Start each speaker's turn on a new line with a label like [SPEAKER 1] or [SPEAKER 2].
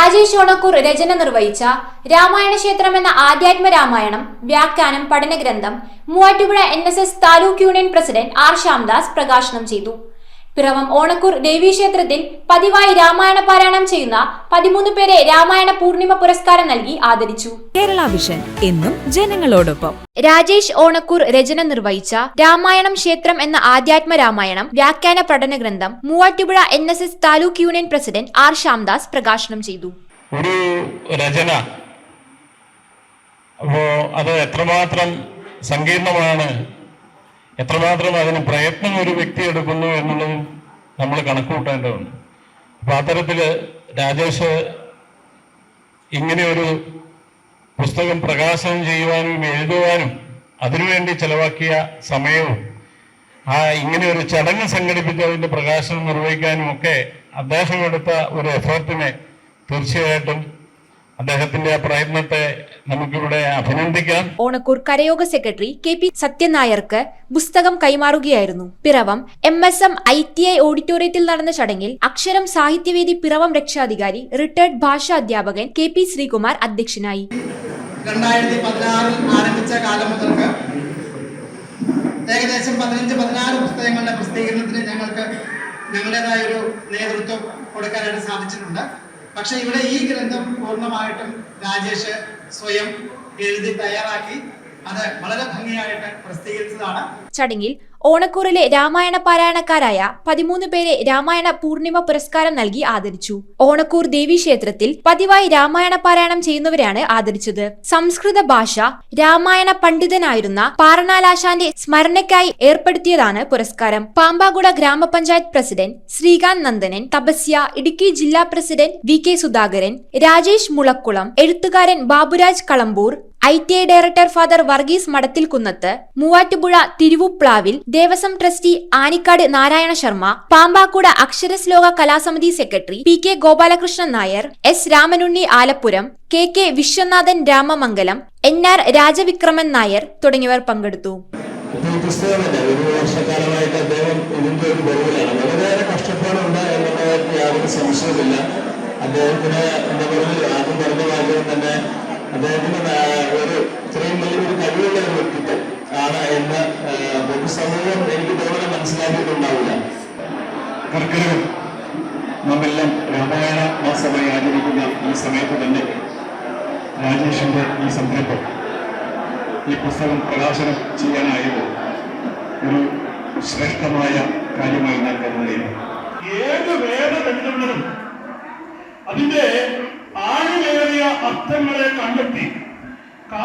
[SPEAKER 1] രാജേഷ് ഓണക്കൂർ രചന നിർവഹിച്ച രാമായണ ക്ഷേത്രം എന്ന ആധ്യാത്മ രാമായണം വ്യാഖ്യാനം പഠനഗ്രന്ഥം Muvattupuzha N S S taluk union president R Shyamdas പ്രകാശനം ചെയ്തു. പിറവം ഓണക്കൂർ ദേവീക്ഷേത്രത്തിൽ പതിവായി രാമായണ പാരായണം ചെയ്യുന്ന പതിമൂന്ന് പേരെ രാമായണ പൂർണിമ പുരസ്കാരം നൽകി ആദരിച്ചു.
[SPEAKER 2] കേരള വിഷൻ എന്നും ജനങ്ങളോടൊപ്പം.
[SPEAKER 1] രാജേഷ് ഓണക്കൂർ രചന നിർവഹിച്ച രാമായണം ക്ഷേത്രം എന്ന ആധ്യാത്മ രാമായണം വ്യാഖ്യാന പഠന ഗ്രന്ഥം Muvattupuzha N S S taluk union president R Shyamdas പ്രകാശനം ചെയ്തു.
[SPEAKER 3] ഒരു രചന. അപ്പോ അത് എത്രമാത്രം സങ്കീർണമാണ് എത്രമാത്രം അതിന് പ്രയത്നം ഒരു വ്യക്തി എടുക്കുന്നു എന്നുള്ളതും നമ്മൾ കണക്ക് കൂട്ടേണ്ടതുണ്ട് അപ്പൊ അത്തരത്തിൽ രാജേഷ് ഇങ്ങനെ ഒരു പുസ്തകം പ്രകാശനം ചെയ്യുവാനും എഴുതുവാനും അതിനുവേണ്ടി ചെലവാക്കിയ സമയവും ആ ഇങ്ങനെ ഒരു ചടങ്ങ് സംഘടിപ്പിച്ച് അതിന്റെ പ്രകാശനം നിർവഹിക്കാനും ഒക്കെ അദ്ദേഹം എടുത്ത ഒരു എഫേർട്ടിനെ തീർച്ചയായിട്ടും അദ്ദേഹത്തിന്റെ പ്രയത്നത്തെ നമുക്കിവിടെ അഭിനന്ദിക്കാം.
[SPEAKER 1] ഓണക്കൂർ കരയോഗ സെക്രട്ടറി കെ പി സത്യനായർക്ക് പുസ്തകം കൈമാറുകയായിരുന്നു. Piravom M S M I T I ഓഡിറ്റോറിയത്തിൽ നടന്ന ചടങ്ങിൽ അക്ഷരം സാഹിത്യവേദി പിറവം രക്ഷാധികാരി റിട്ടയർഡ് ഭാഷാ അധ്യാപകൻ കെ പി ശ്രീകുമാർ അധ്യക്ഷനായി.
[SPEAKER 4] രണ്ടായിരത്തി പതിനാറിൽ ആരംഭിച്ച കാലം മുതൽക്ക് ഏകദേശം പതിനഞ്ച് പതിനാറ് പുസ്തകങ്ങളുടെ പ്രസിദ്ധീകരണത്തിന് ഞങ്ങൾക്ക് ഞങ്ങളുടേതായ ഒരു നേതൃത്വം കൊടുക്കാനായിട്ട് സാധിച്ചിട്ടുണ്ട്. പക്ഷെ ഇവിടെ ഈ ഗ്രന്ഥം പൂർണമായിട്ടും രാജേഷ് സ്വയം എഴുതി തയ്യാറാക്കി. അത് വളരെ ഭംഗിയായിട്ട് പ്രസിദ്ധീകരിച്ചതാണ്.
[SPEAKER 1] ചടങ്ങിൽ ഓണക്കൂറിലെ രാമായണ പാരായണക്കാരായ പതിമൂന്ന് പേരെ രാമായണ പൂർണിമ പുരസ്കാരം നൽകി ആദരിച്ചു. ഓണക്കൂർ ദേവീക്ഷേത്രത്തിൽ പതിവായി രാമായണ പാരായണം ചെയ്യുന്നവരാണ് ആദരിച്ചത്. സംസ്കൃത ഭാഷ രാമായണ പണ്ഡിതനായിരുന്ന പാറനാലാശാന്റെ സ്മരണയ്ക്കായി ഏർപ്പെടുത്തിയതാണ് പുരസ്കാരം. പാമ്പാകുട ഗ്രാമപഞ്ചായത്ത് പ്രസിഡന്റ് ശ്രീകാന്ത് നന്ദനൻ തപസ്യ ഇടുക്കി ജില്ലാ president V K Sudhakaran Rajesh Mulakkulam എഴുത്തുകാരൻ Baburaj Kalampoor I T I director father Varghese Madathil Kunnath Muvattupuzha Thiruvuplavil Devaswom trustee Anikkad Narayana Sharma Pampakuda Aksharashloka Kalasamithi secretary P K Gopalakrishnan Nair S Ramanunni Alappuram K K Viswanathan Ramamangalam N R Rajavikraman Nair തുടങ്ങിയവർ പങ്കെടുത്തു.
[SPEAKER 5] അദ്ദേഹത്തിന് എന്താ പറയുക ആദ്യം പറഞ്ഞ കാര്യം തന്നെ അദ്ദേഹത്തിന് ഒരു ഇത്രയും വലിയൊരു കഴിവുള്ള ഒരു വ്യക്തിത്വം ആണ് എന്ന് പൊതുസമൂഹം എനിക്ക് തോന്നുന്നു മനസ്സിലാക്കിയിട്ടുണ്ടാവില്ല.
[SPEAKER 3] കർക്കിടകം നമ്മെല്ലാം രാമായണ മാസമായി ആചരിക്കുന്ന ഈ സമയത്ത് തന്നെ രാജേഷിന്റെ ഈ സംരംഭം ഈ പുസ്തകം പ്രകാശനം ചെയ്യാനായത് ഒരു ശ്രേഷ്ഠമായ കാര്യമായി ഞാൻ കരുതുകയാണ്.
[SPEAKER 6] ഏത് വേദഗ്രന്ഥങ്ങളും